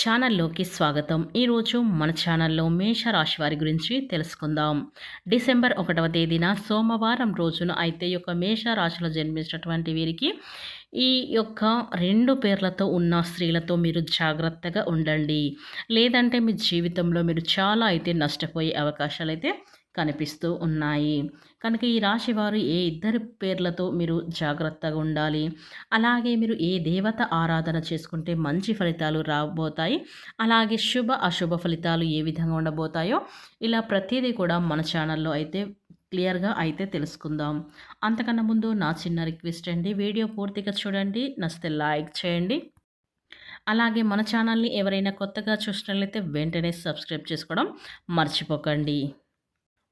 ఛానల్లోకి స్వాగతం. ఈరోజు మన ఛానల్లో మేషరాశి వారి గురించి తెలుసుకుందాం. డిసెంబర్ ఒకటవ తేదీన సోమవారం రోజున అయితే యొక్క మేషరాశిలో జన్మించినటువంటి వీరికి ఈ యొక్క రెండు పేర్లతో ఉన్న స్త్రీలతో మీరు జాగ్రత్తగా ఉండండి. లేదంటే మీ జీవితంలో మీరు చాలా అయితే నష్టపోయే అవకాశాలు అయితే కనిపిస్తూ ఉన్నాయి. కనుక ఈ రాశి వారు ఏ ఇద్దరి పేర్లతో మీరు జాగ్రత్తగా ఉండాలి? అలాగే మీరు ఏ దేవత ఆరాధన చేసుకుంటే మంచి ఫలితాలు రాబోతాయి? అలాగే శుభ అశుభ ఫలితాలు ఏ విధంగా ఉండబోతాయో ఇలా ప్రతిదీ కూడా మన ఛానల్లో అయితే క్లియర్గా అయితే తెలుసుకుందాం. అంతకన్నా ముందు నా చిన్న రిక్వెస్ట్ అండి. వీడియో పూర్తిగా చూడండి. నచ్చితే లైక్ చేయండి. అలాగే మన ఛానల్ని ఎవరైనా కొత్తగా చూసినట్లయితే వెంటనే సబ్స్క్రైబ్ చేసుకోవడం మర్చిపోకండి.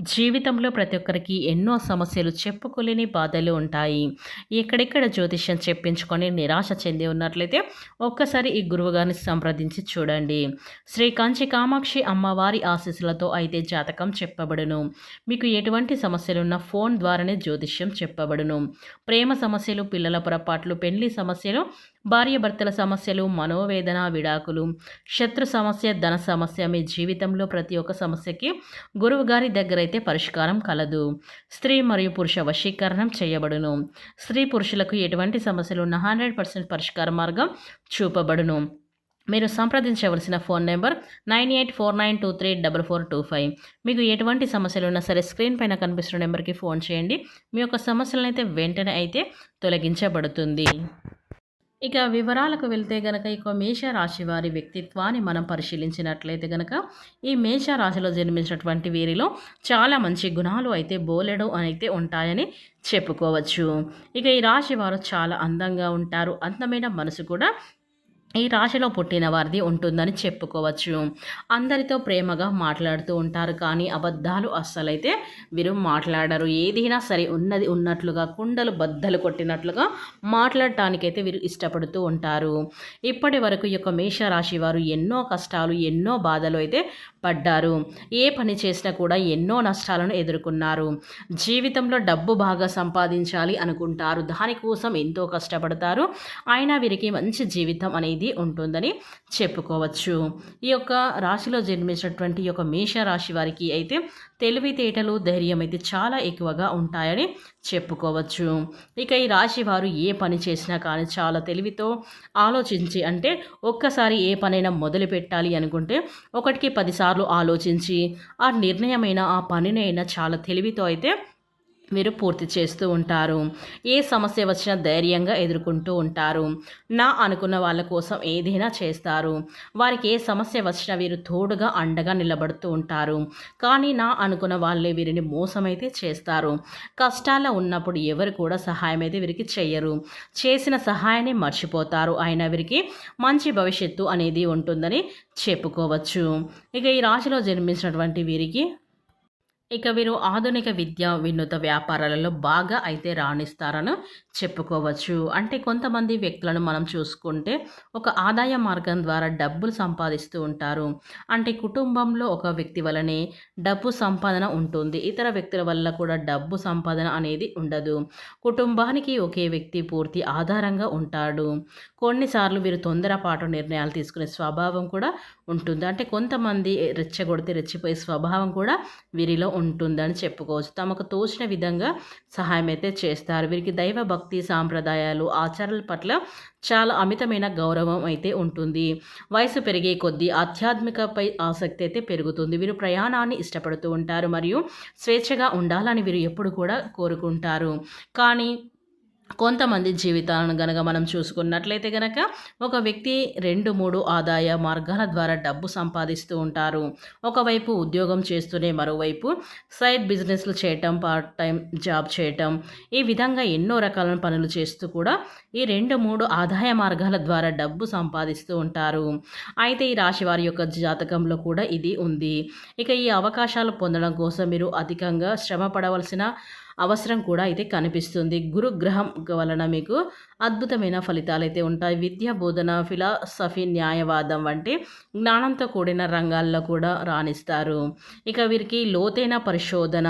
జీవితంలో ప్రతి ఒక్కరికి ఎన్నో సమస్యలు చెప్పుకోలేని బాధలు ఉంటాయి. ఎక్కడెక్కడ జ్యోతిష్యం చెప్పించుకొని నిరాశ చెంది ఉన్నట్లయితే ఒక్కసారి ఈ గురువుగారిని సంప్రదించి చూడండి. శ్రీ కాంచి కామాక్షి అమ్మవారి ఆశీస్సులతో అయితే జాతకం చెప్పబడును. మీకు ఎటువంటి సమస్యలున్న ఫోన్ ద్వారానే జ్యోతిష్యం చెప్పబడును. ప్రేమ సమస్యలు పిల్లల పొరపాట్లు పెళ్ళి సమస్యలు భార్యభర్తల సమస్యలు మనోవేదన విడాకులు శత్రు సమస్య ధన సమస్య మీ జీవితంలో ప్రతి ఒక్క సమస్యకి గురువుగారి దగ్గర అయితే పరిష్కారం కలదు. స్త్రీ మరియు పురుష వశీకరణం చేయబడును. స్త్రీ పురుషులకు ఎటువంటి సమస్యలు ఉన్న హండ్రెడ్ పర్సెంట్ పరిష్కార మార్గం చూపబడును. మీరు సంప్రదించవలసిన phone number nine eight four nine two three double four two five. మీకు ఎటువంటి సమస్యలు ఉన్నా సరే స్క్రీన్ పైన కనిపిస్తున్న నెంబర్కి ఫోన్ చేయండి. మీ యొక్క సమస్యలను అయితే వెంటనే అయితే తొలగించబడుతుంది. ఇక వివరాలకు వెళ్తే గనక ఇక మేషరాశి వారి వ్యక్తిత్వాన్ని మనం పరిశీలించినట్లయితే గనక ఈ మేష రాశిలో జన్మించినటువంటి వీరిలో చాలా మంచి గుణాలు అయితే బోలెడు అయితే ఉంటాయని చెప్పుకోవచ్చు. ఇక ఈ రాశి వారు చాలా అందంగా ఉంటారు. అందమైన మనసు కూడా ఈ రాశిలో పుట్టిన వారిది ఉంటుందని చెప్పుకోవచ్చు. అందరితో ప్రేమగా మాట్లాడుతూ ఉంటారు కానీ అబద్ధాలు అస్సలైతే వీరు మాట్లాడరు. ఏదైనా సరే ఉన్నది ఉన్నట్లుగా కుండలు బద్దలు కొట్టినట్లుగా మాట్లాడటానికైతే వీరు ఇష్టపడుతూ ఉంటారు. ఇప్పటి వరకు ఈ యొక్క మేషరాశి వారు ఎన్నో కష్టాలు ఎన్నో బాధలు అయితే పడ్డారు. ఏ పని చేసినా కూడా ఎన్నో నష్టాలను ఎదుర్కొన్నారు. జీవితంలో డబ్బు బాగా సంపాదించాలి అనుకుంటారు. దానికోసం ఎంతో కష్టపడతారు. అయినా వీరికి మంచి జీవితం అనేది ఉంటుందని చెప్పుకోవచ్చు. ఈ యొక్క రాశిలో జన్మించినటువంటి ఈ యొక్క మేషరాశి వారికి అయితే తెలివితేటలు ధైర్యం అయితే చాలా ఎక్కువగా ఉంటాయని చెప్పుకోవచ్చు. ఇక ఈ రాశి వారు ఏ పని చేసినా కానీ చాలా తెలివితో ఆలోచించి అంటే ఒక్కసారి ఏ పనైనా మొదలు పెట్టాలి అనుకుంటే ఒకటికి పదిసార్లు ఆలోచించి ఆ నిర్ణయమైన ఆ పనినైనా చాలా తెలివితో అయితే మీరు పూర్తి చేస్తూ ఉంటారు. ఏ సమస్య వచ్చినా ధైర్యంగా ఎదుర్కొంటూ ఉంటారు. నా అనుకున్న వాళ్ళ కోసం ఏదైనా చేస్తారు. వారికి ఏ సమస్య వచ్చినా వీరు తోడుగా అండగా నిలబడుతూ ఉంటారు. కానీ నా అనుకున్న వాళ్ళే వీరిని మోసమైతే చేస్తారు. కష్టాల్లో ఉన్నప్పుడు ఎవరు కూడా సహాయం అయితే వీరికి చేయరు చేసిన సహాయాన్ని మర్చిపోతారు. అయినా వీరికి మంచి భవిష్యత్తు అనేది ఉంటుందని చెప్పుకోవచ్చు. ఇక ఈ రాశిలో జన్మించినటువంటి వీరికి ఇక వీరు ఆధునిక విద్య వినూత వ్యాపారాలలో బాగా అయితే రాణిస్తారని చెప్పుకోవచ్చు. అంటే కొంతమంది వ్యక్తులను మనం చూసుకుంటే ఒక ఆదాయ మార్గం ద్వారా డబ్బులు సంపాదిస్తూ ఉంటారు. అంటే కుటుంబంలో ఒక వ్యక్తి వలనే డబ్బు సంపాదన ఉంటుంది. ఇతర వ్యక్తుల వల్ల కూడా డబ్బు సంపాదన అనేది ఉండదు. కుటుంబానికి ఒకే వ్యక్తి పూర్తి ఆధారంగా ఉంటాడు. కొన్నిసార్లు వీరు తొందరపాటు నిర్ణయాలు తీసుకునే స్వభావం కూడా ఉంటుంది. అంటే కొంతమంది రెచ్చగొడితే రెచ్చిపోయే స్వభావం కూడా వీరిలో ఉంటుందని చెప్పుకోవచ్చు. తమకు తోచిన విధంగా సహాయం అయితే చేస్తారు. వీరికి దైవ భక్తి సాంప్రదాయాలు ఆచారాల పట్ల చాలా అమితమైన గౌరవం అయితే ఉంటుంది. వయసు పెరిగే కొద్దీ ఆధ్యాత్మికపై ఆసక్తి అయితే పెరుగుతుంది. వీరు ప్రయాణాన్ని ఇష్టపడుతూ ఉంటారు మరియు స్వేచ్ఛగా ఉండాలని వీరు ఎప్పుడు కూడా కోరుకుంటారు. కానీ కొంతమంది జీవితాలను గనక మనం చూసుకున్నట్లయితే గనక ఒక వ్యక్తి రెండు మూడు ఆదాయ మార్గాల ద్వారా డబ్బు సంపాదిస్తూ ఉంటారు. ఒకవైపు ఉద్యోగం చేస్తూనే మరోవైపు సైడ్ బిజినెస్లు చేయటం పార్ట్ టైం జాబ్ చేయటం ఈ విధంగా ఎన్నో రకాల పనులు చేస్తూ కూడా ఈ రెండు మూడు ఆదాయ మార్గాల ద్వారా డబ్బు సంపాదిస్తూ ఉంటారు. అయితే ఈ రాశి వారి యొక్క జాతకంలో కూడా ఇది ఉంది. ఇక ఈ అవకాశాలు పొందడం కోసం మీరు అధికంగా శ్రమ పడవలసిన అవసరం కూడా అయితే కనిపిస్తుంది. గురుగ్రహం వలన మీకు అద్భుతమైన ఫలితాలు అయితే ఉంటాయి. విద్య బోధన ఫిలాసఫీ న్యాయవాదం వంటి జ్ఞానంతో కూడిన రంగాల్లో కూడా రాణిస్తారు. ఇక వీరికి లోతైన పరిశోధన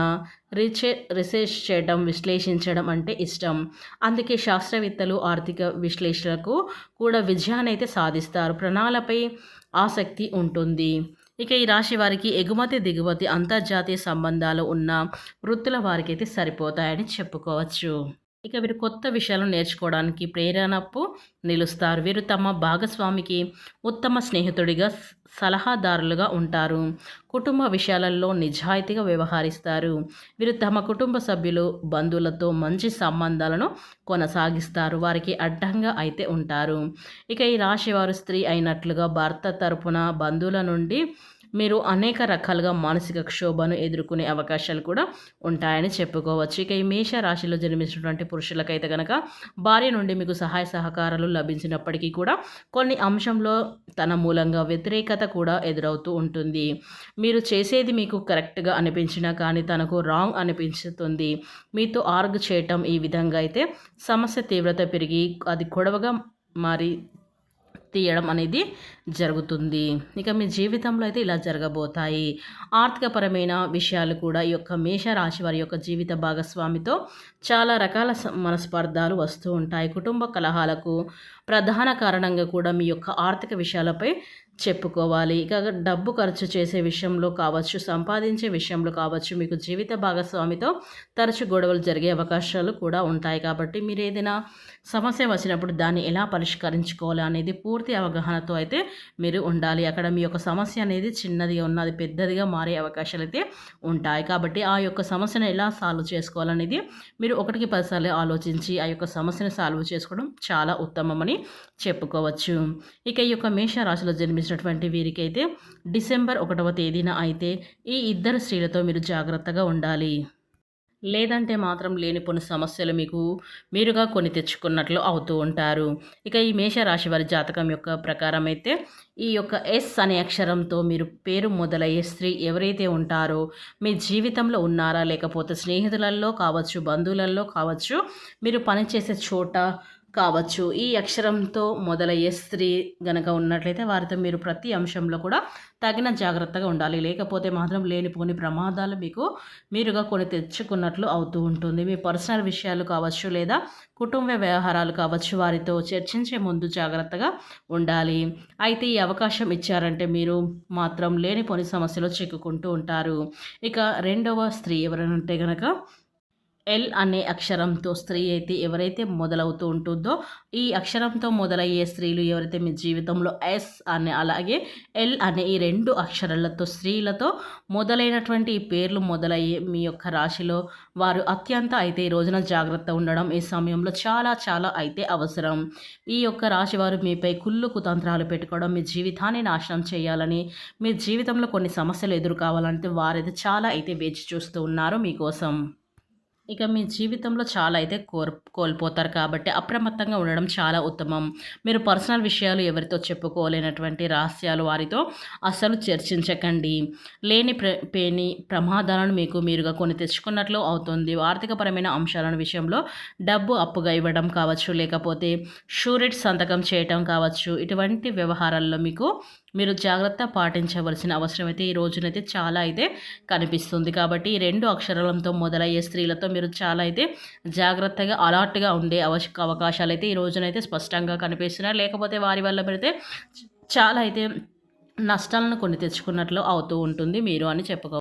రీచే రీసెర్చ్ చేయడం విశ్లేషించడం అంటే ఇష్టం. అందుకే శాస్త్రవేత్తలు ఆర్థిక విశ్లేషణకు కూడా విజయాన్ని అయితే సాధిస్తారు. ప్రణాళికపై ఆసక్తి ఉంటుంది. ఇక ఈ రాశి వారికి ఎగుమతి దిగుమతి అంతర్జాతీయ సంబంధాలు ఉన్న వృత్తుల వారికైతే సరిపోతాయని చెప్పుకోవచ్చు. ఇక వీరు కొత్త విషయాలు నేర్చుకోవడానికి ప్రేరణపు నిలుస్తారు. వీరు తమ భాగస్వామికి ఉత్తమ స్నేహితుడిగా సలహాదారులుగా ఉంటారు. కుటుంబ విషయాలలో నిజాయితీగా వ్యవహరిస్తారు. వీరు తమ కుటుంబ సభ్యులు బంధువులతో మంచి సంబంధాలను కొనసాగిస్తారు. వారికి అడ్డంగా అయితే ఉంటారు. ఇక ఈ రాశి వారు స్త్రీ అయినట్లుగా భర్త తరపున బంధువుల నుండి మీరు అనేక రకాలుగా మానసిక క్షోభను ఎదుర్కొనే అవకాశాలు కూడా ఉంటాయని చెప్పుకోవచ్చు. ఇక ఈ మేష రాశిలో జన్మించినటువంటి పురుషులకైతే కనుక భార్య నుండి మీకు సహాయ సహకారాలు లభించినప్పటికీ కూడా కొన్ని అంశంలో తన మూలంగా వ్యతిరేకత కూడా ఎదురవుతూ ఉంటుంది. మీరు చేసేది మీకు కరెక్ట్గా అనిపించినా కానీ తనకు రాంగ్ అనిపించుతుంది. మీతో ఆర్గ్ చేయటం ఈ విధంగా అయితే సమస్య తీవ్రత పెరిగి అది గొడవగా మారి తీయడం అనేది జరుగుతుంది. ఇక మీ జీవితంలో అయితే ఇలా జరగబోతాయి. ఆర్థికపరమైన విషయాలు కూడా ఈ యొక్క మేషరాశి వారి యొక్క జీవిత భాగస్వామితో చాలా రకాల మనస్పర్ధాలు వస్తూ ఉంటాయి. కుటుంబ కలహాలకు ప్రధాన కారణంగా కూడా మీ యొక్క ఆర్థిక విషయాలపై చెప్పుకోవాలి. ఇక డబ్బు ఖర్చు చేసే విషయంలో కావచ్చు సంపాదించే విషయంలో కావచ్చు మీకు జీవిత భాగస్వామితో తరచు గొడవలు జరిగే అవకాశాలు కూడా ఉంటాయి. కాబట్టి మీరు ఏదైనా సమస్య వచ్చినప్పుడు దాన్ని ఎలా పరిష్కరించుకోవాలి అనేది పూర్తి అవగాహనతో అయితే మీరు ఉండాలి. అక్కడ మీ యొక్క సమస్య అనేది చిన్నదిగా ఉన్నది పెద్దదిగా మారే అవకాశాలు అయితే ఉంటాయి. కాబట్టి ఆ యొక్క సమస్యను ఎలా సాల్వ్ చేసుకోవాలనేది మీరు ఒకటికి పదిసార్లు ఆలోచించి ఆ యొక్క సమస్యను సాల్వ్ చేసుకోవడం చాలా ఉత్తమమని చెప్పుకోవచ్చు. ఇక ఈ యొక్క మేష రాశిలో జన్మించినటువంటి వీరికైతే డిసెంబర్ ఒకటవ తేదీన అయితే ఈ ఇద్దరు స్త్రీలతో మీరు జాగ్రత్తగా ఉండాలి. లేదంటే మాత్రం లేనిపోని సమస్యలు మీకు మీరుగా కొని తెచ్చుకున్నట్లు అవుతూ ఉంటారు. ఇక ఈ మేషరాశి వారి జాతకం యొక్క ప్రకారం అయితే ఈ యొక్క ఎస్ అనే అక్షరంతో మీరు పేరు మొదలయ్యే స్త్రీ ఎవరైతే ఉంటారో మీ జీవితంలో ఉన్నారా లేకపోతే స్నేహితులలో కావచ్చు బంధువులలో కావచ్చు మీరు పనిచేసే చోట కావచ్చు. ఈ అక్షరంతో మొదలయ్యే స్త్రీ గనక ఉన్నట్లయితే వారితో మీరు ప్రతి అంశంలో కూడా తగిన జాగ్రత్తగా ఉండాలి. లేకపోతే మాత్రం లేనిపోని ప్రమాదాలు మీకు మీరుగా కొని తెచ్చుకున్నట్లు అవుతూ ఉంటుంది. మీ పర్సనల్ విషయాలు కావచ్చు లేదా కుటుంబ వ్యవహారాలు కావచ్చు వారితో చర్చించే ముందు జాగ్రత్తగా ఉండాలి. అయితే ఈ అవకాశం ఇచ్చారంటే మీరు మాత్రం లేనిపోని సమస్యలో చిక్కుకుంటూ ఉంటారు. ఇక రెండవ స్త్రీ ఎవరైనా గనక ఎల్ అనే అక్షరంతో స్త్రీ అయితే ఎవరైతే మొదలవుతూ ఉంటుందో ఈ అక్షరంతో మొదలయ్యే స్త్రీలు ఎవరైతే మీ జీవితంలో ఎస్ అనే అలాగే ఎల్ అనే ఈ రెండు అక్షరాలతో స్త్రీలతో మొదలైనటువంటి ఈ పేర్లు మొదలయ్యే మీ యొక్క రాశిలో వారు అత్యంత అయితే ఈ రోజున జాగ్రత్త ఉండడం ఈ సమయంలో చాలా చాలా అయితే అవసరం. ఈ యొక్క రాశి వారు మీపై కుళ్ళు కుతంత్రాలు పెట్టుకోవడం మీ జీవితాన్ని నాశనం చేయాలని మీ జీవితంలో కొన్ని సమస్యలు ఎదురు కావాలంటే వారైతే చాలా అయితే వేచి చూస్తూ ఉన్నారు మీకోసం. ఇక మీ జీవితంలో చాలా అయితే కోర్ కోల్పోతారు కాబట్టి అప్రమత్తంగా ఉండడం చాలా ఉత్తమం. మీరు పర్సనల్ విషయాలు ఎవరితో చెప్పుకోలేనటువంటి రహస్యాలు వారితో అస్సలు చర్చించకండి. లేని ప్ర పేని ప్రమాదాలను మీకు మీరుగా కొన్ని తెచ్చుకున్నట్లు అవుతుంది. ఆర్థికపరమైన అంశాలను విషయంలో డబ్బు అప్పుగా ఇవ్వడం కావచ్చు లేకపోతే షూరిట్ సంతకం చేయటం కావచ్చు. ఇటువంటి వ్యవహారాల్లో మీకు మీరు జాగ్రత్త పాటించవలసిన అవసరం అయితే ఈ రోజునైతే చాలా అయితే కనిపిస్తుంది. కాబట్టి ఈ రెండు అక్షరాలతో మొదలయ్యే స్త్రీలతో మీరు చాలా అయితే జాగ్రత్తగా అలర్ట్గా ఉండే అవకాశాలు అయితే ఈ రోజునైతే స్పష్టంగా కనిపిస్తున్నాయి. లేకపోతే వారి వల్ల పెడితే చాలా అయితే నష్టాలను కొన్ని తెచ్చుకున్నట్లు అవుతూ ఉంటుంది. మీరు అని చెప్పుకో